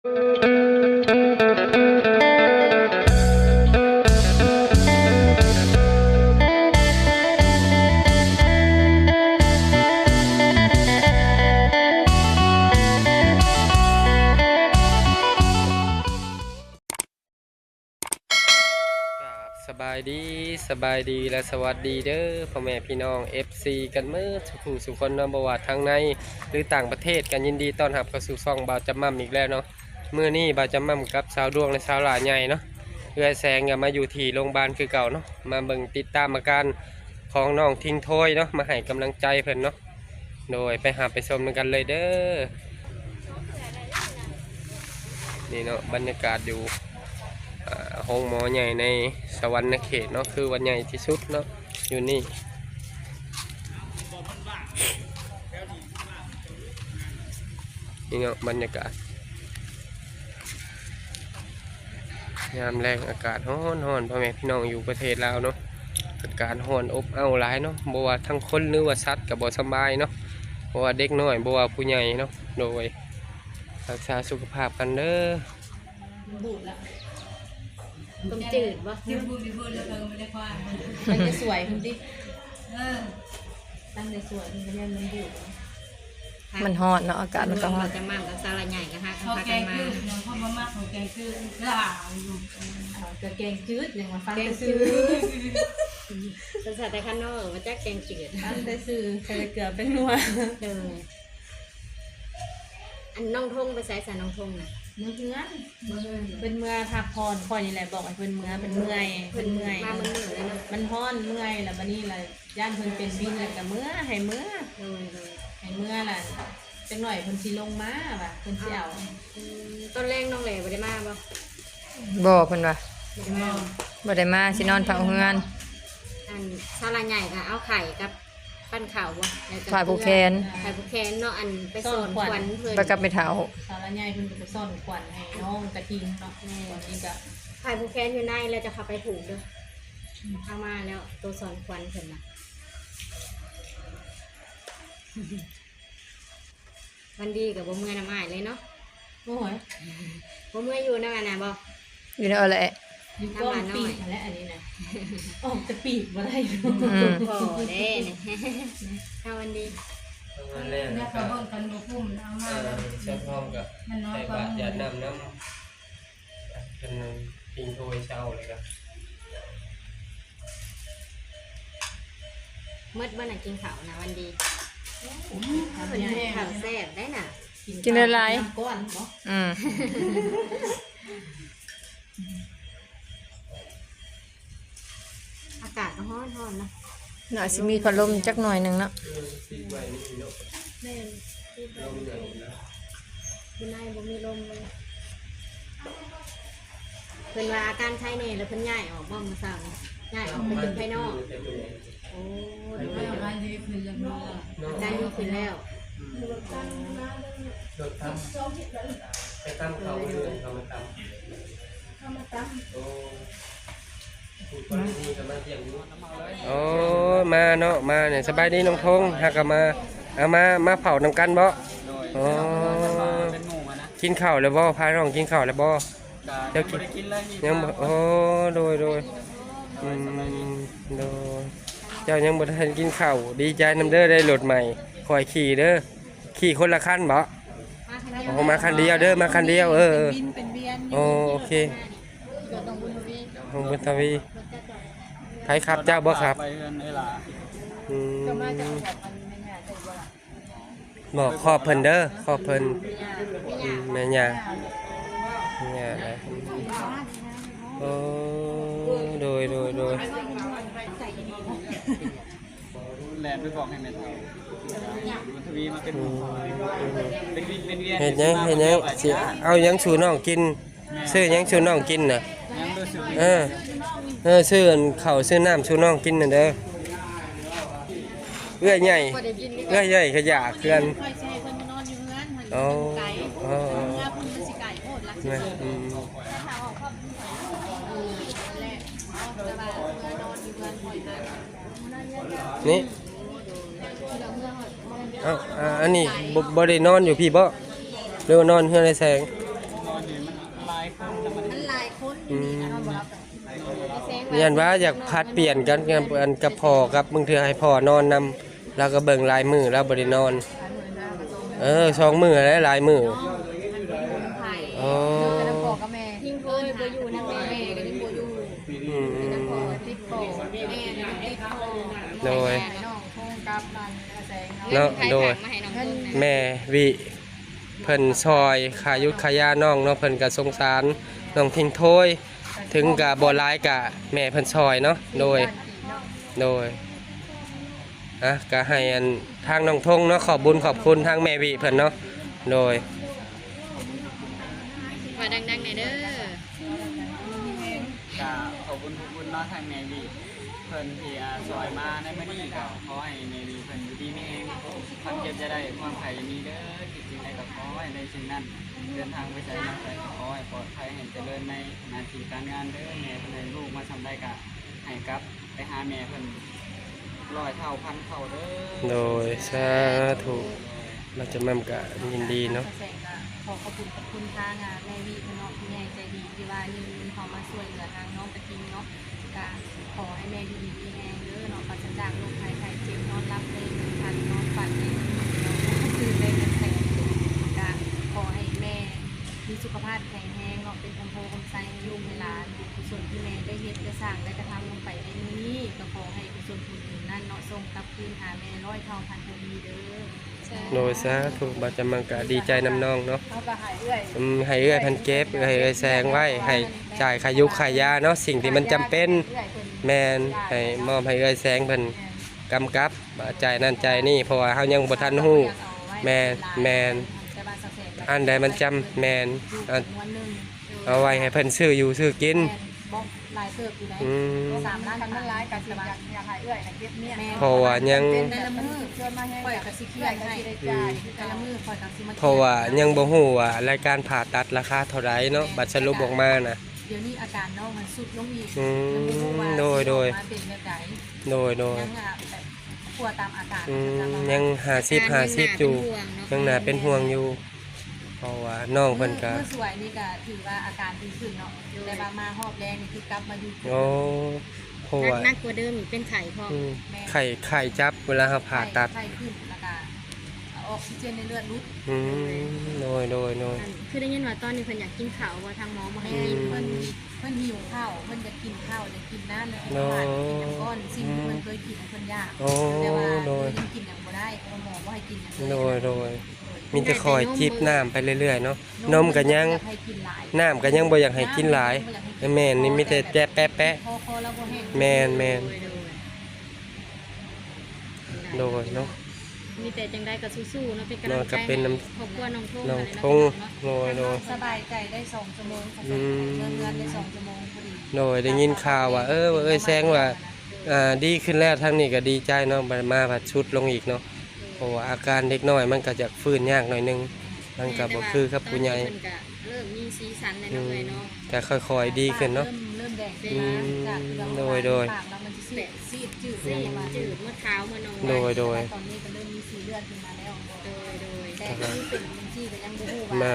ครับสบายดีสบายดีและสวัสดีเด้อพ่อแม่พี่น้อง FC กันเมื่อสุขุสุคนนำบวาทางใน หรือต่างประเทศกันยินดีต้อนรับเข้าสู่ซ่องบาวจำมั่มอีกแล้วเนาะ มื่อนี้บาจำมั่มกับสาวดวงและสาวหลาใหญ่เนาะเพื่อแสงอย่ามาอยู่ที่โรงพยาบาลคือเก่าเนาะมาเบิ่งติดตามอาการของน้องทิ้งโทยเนาะมาให้กำลังใจเพิ่นเนาะโดยไปหาไปชมกันเลยเด้อนี่เนาะบรรยากาศอยู่ห้องหมอใหญ่ในสวรรค์เขตเนาะคือวันใหญ่ที่สุดเนาะอยู่นี่นี่เนาะบรรยากาศ ยามแรงอากาศร้อนร้อนพ่อแม่พี่น้องอยู่ประเทศลาวเนาะอากาศร้อนอบอ้าวหลายเนาะบ่ว่าทั้งคนหรือว่าสัตว์กับบ่สำบายเนาะบ่ว่าเด็กน้อยบ่ว่าผู้ใหญ่เนาะโดยรักษาสุขภาพกันเด้อต้มจืดวะที่พูดที่พูดแล้วเธอไม่ได้ความันจะสวยคุณดิเออตั้งแต่สวยมันก็ยังมันอยู่ มันฮอดเนาะอากาศมันก็ฮอดจะมั่งกับซาลาใหญ่กันฮะพอพาแกกันงมาคือน้องพ่อมามากของแกงคือล่าอยู่เอากระแกงจืดยังมาฟังแกงแต่จืซื้อดภาษาไทยข้างนอกมาจากแกงจืดฟังแต่ซื้อใส่เกลือเป็นนัวเอออันน้องทงไปใส่สาน้องทงน่ะเมื่อเพื่อนเป็นเมื่อพักผ่อนคอยนี่แหละบอกให้เป็นเมื่อเป็นเมื่อยเป็นเมื่อยมามันเหนื่อยเลยเนาะมันฮ้อนเมื่อยแล้วบัดนี้ล่ะย่านเพิ่นเป็นวินแล้วก็เมื่อให้เมื่อเออเลย ให้เมื่อล่ะจังหน่อยเพิ่นสิลงมาว่ะเพิ่นสิเอาอืมต้นแรกน้องเหล่บ่ได้มาบ่บ่เพิ่นว่าบ่ได้มาบ่ได้มาสินอนเฝ้าเฮือนอันซาลาใหญ่ก็เอาไข่กับปั้นข้าวบ่แล้วก็ฝ่ายผู้แคนไข่ผู้แคนเนาะอันไปสอนขวัญเพิ่นไปกับไปเฒ่าสารใหญ่เพิ่นก็ไปซ่อนขวัญให้น้องกระทิงเนาะตอนนี้ก็ไข่ผู้แคนอยู่ในแล้วจะเข้าไปถูกเด้อเข้ามาแล้วตัวสอนขวัญเพิ่นน่ะ วันดีกับบ่เมื่อยน้ำอ้ายเลยเนาะโอ้ยบ่เมื่อยอยู่นำอันน่ะบ่อยู่ในเอาแหละอยู่ก้อนปีกนั่นแหละอันนี้นะออกจะปีกบ่ได้เนาะอืมพอเด้เนี่ยเอาวันดีวันแรกเนี่นะยคเขารับเบิ่งกันมาพุ่มเอาเอมาอแล้วเช้าพร้อมกับมันน้อยใส่กว่าบาตรยาน้ำน้ำเป็นพิงโทยเช้าเลยครับเมื่อวันน่ะกินข้าวนะวันดีทำ เพิ่นยังไงให้ข้าวแซ่บได้น่ะกินได้หลายก้อนเนาะอืมอากาศก็ร้อนร้อนๆนะน่าสิมีพัดลมจักหน่อยหนึงเนาะติดไว้นี่เนาะแม่นที่ลมใหญ่แล้วที่ในบ่มีลมเลยเพิ่นว่าอาการไข้แน่แล้วเพิ่นย้ายออกบ่มื้อเช้านี่ย้ายออกไปอยู่ภายนอก โอ้ดูไม่เอาอันดีคือยังรู้อะอาการดีขึ้นแล้วรถทำไปตั้มเขาเลยเขามาตั้มเขามาตั้มโอ้พูดคนนี้ก็มาเยี่ยมอยู่โอ้มาเนาะมาเนี่ยสบายดีน้องพงษ์ฮักกะมาเอามามาเผานำกันบ่อ๋อกินข้าวแล้วบ่พาน้องกินข้าวแล้วบ่เดี๋ยวกินยังบ่โอ้โดยโดยอืมโดยเจ้ายังบ่ทันกินข้าวดีใจนำเด้อได้รถใหม่คอยขี่เด้อขี่คนละคันบ่มาทางนี้โอ้มาคันเดียวเด้อมาคันเดียวเออเออบินเป็นเวียนโอ้โอเคเกิดตรงบุญทวีของบุญทวีใครครับเจ้าบ่ครับไปเรือนไอ้หลาอืมก็มาจะเอาแบบมันไม่ง่ายใจบ่ล่ะบอกขอบเพิ่นเด้อขอบเพิ่นอืมแม่ย่าแม่ย่าอะไรโอ้โดยโดยโดย แลนด์ไปบอกให้แม่เฒ่าบุญทวีมาเป็นหมู่เป็นวินเป็นเวียนเฮ็ดหยังเฮ็ดหยังสิเอาหยังสู่น้องกินซื้อหยังสู่น้องกินน่ะยังรู้สึกเออเออซื้ออันข้าวซื้อน้ำสู่น้องกินน่ะเด้อเอื้อยใหญ่เอื้อยใหญ่ขยะเคือนค่อยสิให้เพิ่นมานอนอยู่เฮือนมันอ๋อไกลอ๋อเมื่อเพิ่นมันสิไกลโพดลักสิแม่เพิ่นอืมถ้าทางออกครอบครัวเออ แรกเอาแต่ว่าเมื่อนอนอยู่เฮือนค่อยหานี่เอ้าอ่าอันนี้บ่บ่ได้นอนอยู่พี่บ่หรือว่านอนเฮือนในแสงนอนคนแล้วมันมันหลายคนอยู่นี่นะบ่รับแซงยันว่าอยากพัดเปลี่ยนกันกันกับพ่อกับมึงเถื่อให้พ่อนอนนำแล้วก็เบิ่งลายมือแล้วบ่ได้นอน เออสองมือแล้วลายมือ ไผ่ อ๋อ กระบอกกับแม่ทิ้งเพิ่นบ่อยู่นะแม่แม่ก็ยังบ่อยู่ อืมอืม พอติดโปแม่ติด โปโดย น้องคงกับมันแสงเนาะโดย มาให้น้องเพิ่นแม่วิเพิ่นซอยขายุทธขายาน้องเนาะเพิ่นก็สงสารน้องทิ้งโทยถึงกับบ่ร้ายกะแม่เพิ่นซอยเนาะโดยโดยอะก็ให้อันทางน้องทงเนาะขอบบุญขอบคุณทางแม่วิเพิ่นเนาะโดย ว่าดังๆหน่อยเด้อ ก็ขอบคุณทุกคนเนาะทางแมวี เพิ่นที่อ่าซอยมาในมื้อนี้ก็ขอให้แมวีเพิ่นอยู่ดีมีเองความเจ็บจะได้ความไข่มีเด้อคิดสิ่งใดก็ขอให้ในสิ่งนั้นเดินทางไปใส่มาใส่ขอให้ปลอดภัยให้เจริญในหน้าที่การงานเด้อแม่เพิ่นให้ลูกมาทำได้ก็ให้กลับไปหาแม่เพิ่นร้อยเท่าพันเท่าเด้อ โดยสาธุเราจะมั่มกะยินดีเนาะ แสงก็ขอขอบคุณขอบคุณทางอะแม่วีคุณน้องคุณใหญ่ใจดีที่ว่ายืนเขามาช่วยเหลือทางน้องตะกิงเนาะก็ข อให้แม่ดีๆมีแรงเด้อเนาะปราศจากโรคภัยไข้เจ็บนอนรับได้เงินพันนอนฝันได้เงินเนาะก็คือได้เงินแสนก็ขอให้แม่มีสุขภาพแข็งแรงเนาะเป็นคำโพคำไซให้ลูกให้หลานบุญกุศลที่แม่ได้เฮ็ดได้สร้างได้กระทำลงไปในนี้ก็ขอให้กุศลผลบุญนั้นเนาะส่งกลับคืนหาแม่ร้อยเท่าพันทวีเด้อโดยสาธุเราจะมั่มกะดีใจน้ำน้องเนาะเขาก็หายเรื่อยอืมให้เอื้อยเพันเก็บให้เอื้อยแซงไว้ให้จ่ายขายุขายาเนาะสิ่งที่มันจำเป็น แมนให้มอบให้เอื้อยแซงเพิ่นกำกับบ่จ่ายนั่นจ่ายนี่เพราะว่าเฮายังบ่ทันฮู้แม่นแม่นอันใดมันจำแมนอันเอาไว้ให้เพิ่นซื้ออยู่ซื้อกิน บอกลายเสิร์ฟอยู่ไหนอืม สามล้านมันร้ายกับสิอยากอยากหายเอื้อยนะเก็บเนี่ยเพราะว่ายังเป็นแต่ละมือเชิญมาให้ปล่อยกับสิเคียนให้ได้จ่ายแต่ละมือปล่อยกับสิมาเพราะว่ายังบ่ฮู้ว่ารายการผ่าตัดราคาเท่าไหร่เนาะบัตรสรุปออกมาน่ะ เดี๋ยวนี้อาการน้องมันสุดลงอีกอืมยังบ่รู้ว่าโดยโดยมาเป็นแบบไหนโดยโดยยังอะแบบกลัวตามอาการอืมยัง50 50อยู่ยังน่าเป็นห่วงอยู่ เพราะว่าน้องเพิ่นก็เมื่อสวยนี่ก็ถือว่าอาการดีขึ้นเนาะแต่ว่ามาหอบแรงนี่คือกลับมาอยู่โอ้เพราะว่านักกว่าเดิมอีกเป็นไข่พออืมไข้ไข้จับเวลาเราผ่าตัด ไข้ขึ้นแล้วก็ ออกซิเจนในเลือดลดอืมโดยโดยโดยคือได้ยินว่าตอนนี้เพิ่นอยากกินข้าวว่าทางหมอบ่ให้แม่กินเพิ่นเพิ่นหิวข้าวเพิ่นจะกินข้าวจะกินน้ำจะกินอาหารกินน้ำก้อนสิ่งที่เพิ่นเคยกินเพิ่นยากโอ้แต่ว่าโดยเพิ่นกินอย่างบ่ได้เพราะหมอบ่ให้กินอย่างโดยโดยมีแต่คอยจิบน้ำไปเรื่อยๆเนาะนมก็ยังให้กินหลายน้ำก็ยังบ่อยากให้กินหลายแม่นนี่มีแต่แจ๊ะแป๊ะแป๊ะพอพอแล้วบ่แห้งแม่นแม่นโดยโดยโดยเนาะ มีแต่จังได้ก็สู้ๆเนาะเป็นกำลัเนาะงก็ใจเป็นน้ำให้ครอบครัวน้องทุ่งน้องอะไรทงเนาะโดยโดยสบายใจได้สองชั่วโมงอืม เงินเดือนได้สองชั่วโมงพอดีโดยได้ยินข่าวว่า เออว่าเอ้ยแซงว่าอ่าดีขึ้นแล้วทางนี้ก็ดีใจเนาะบัดมาผัดชุดลงอีกเนาะเพราะว่าอาการเด็กน้อยมันก็จะฟื้นยากหน่อยนึง มันก็บ่คือกับผู้ใหญ่ตอนนี้เพิ่นก็เริ่มมี สีสันในอืน้องมเลยเนาะแต่ค่อยๆดีขึ้นเนาะ เริ่มเริ่มแดงอืมจากที่เราโดยโดย ปากเรามันจะซีดซีดจืดสีเลยมาจืดเมื่อเช้าเมื่อน้องโดยโดย ตอนนี้ก็เริ่มมีสีเลือดขึ้นมาแล้วโดยโดยแต่ที่เป็นบางที่ก็ยังบ่ฮู้มาว่า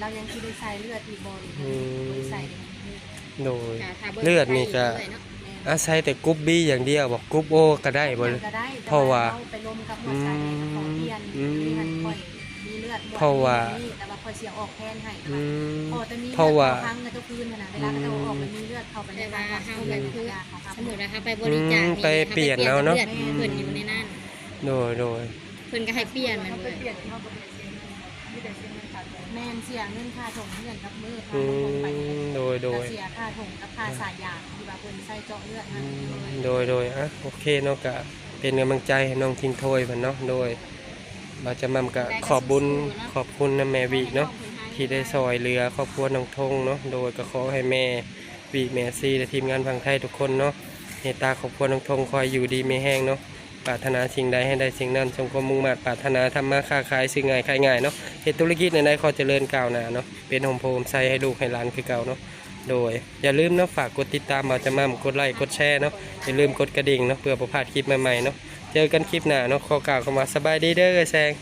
เรายังที่ได้ใส่เลือดอีกบ่หรืออืม บ่ได้ใส่เลือดโดยค่ะถ้าบิ่งเลือดนี่ก็ไปเรื่อยๆเนาะอาศัยแต่กรุ๊ปบีอย่างเดียวบอกกรุ๊ปโอก็ได้บ่ก็ได้เพราะว่าแต่ไปลมกับหัวใจกับของเทียนอืมมีหันค่อยมีเลื อดบ่เพราะว่ามีแต่ว่าค่อยเสียออกแทนให้อืมพอแต่มีเพราะว่าลือดข้ครั้งในตัวคืนน่ะนะเวลาเราออกมันมีเลือดเข้าไปในแต่ว่าร่างเฮากายก็คือของเขาสมมุติว่าเฮาไปบริจาคอืมไปเปลี่ยนเอาเนาะลือดเพิ่นอยู่ในนั้นโดยโดยเพิ่นก็ให้เปลี่ยนมันเขาเลไปยเปลี่ยนเขาก็เปลี่ยนเสียเงินมีแต่เสียเงินขาดแม่นเสียเงินค่าถงเงินกับมือค่าอืลงไปมโดยโดย เสียค่าถงกับค่าสายยางที่ว่าเพิ่นใส่เจาะเลือดอืให้มโดยโดยอะโอเคเนาะก็เป็นกำลังใจให้น้องทิ้งถ้วยเพิ่นเนาะโดย บาจะมั่มก็ขอบบุญขอบคุณนะแม่วิเนาะที่ได้ซอยเรือครอบครัวน้องทงเนาะโดยก็ขอให้แม่วิแม่ซีและทีมงานพังไทยทุกคนเนาะเมตตาครอบครัวน้องทงคอยอยู่ดีมีแห้งเนาะปรารถนาสิ่งใดให้ได้สิ่งนั้นจงความมุ่งมั่นปรารถนาทำมาค้าขายสิ่งง่ายขายง่ายเนาะเฮ็ดธุรกิจในใดขอเจริญก้าวหน้าเนาะเป็นโฮมโพมใส่ให้ลูกให้หลานคือเก่าเนาะโดย อย่าลืมเนาะฝากกดติดตามบ่าวจะมั่มกดไลค์กดแชร์เนาะอย่าลืมกดกระดิ่งเนาะเพื่อประพลาดคลิปใหม่ๆเนาะ เจอกันคลิปหน้าน้องขอกล่าวเข้ามาสบายดีเด้อแซง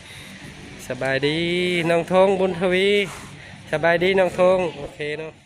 สบายดีน้องทงบุญทวี สบายดีน้องทงโอเคเนาะ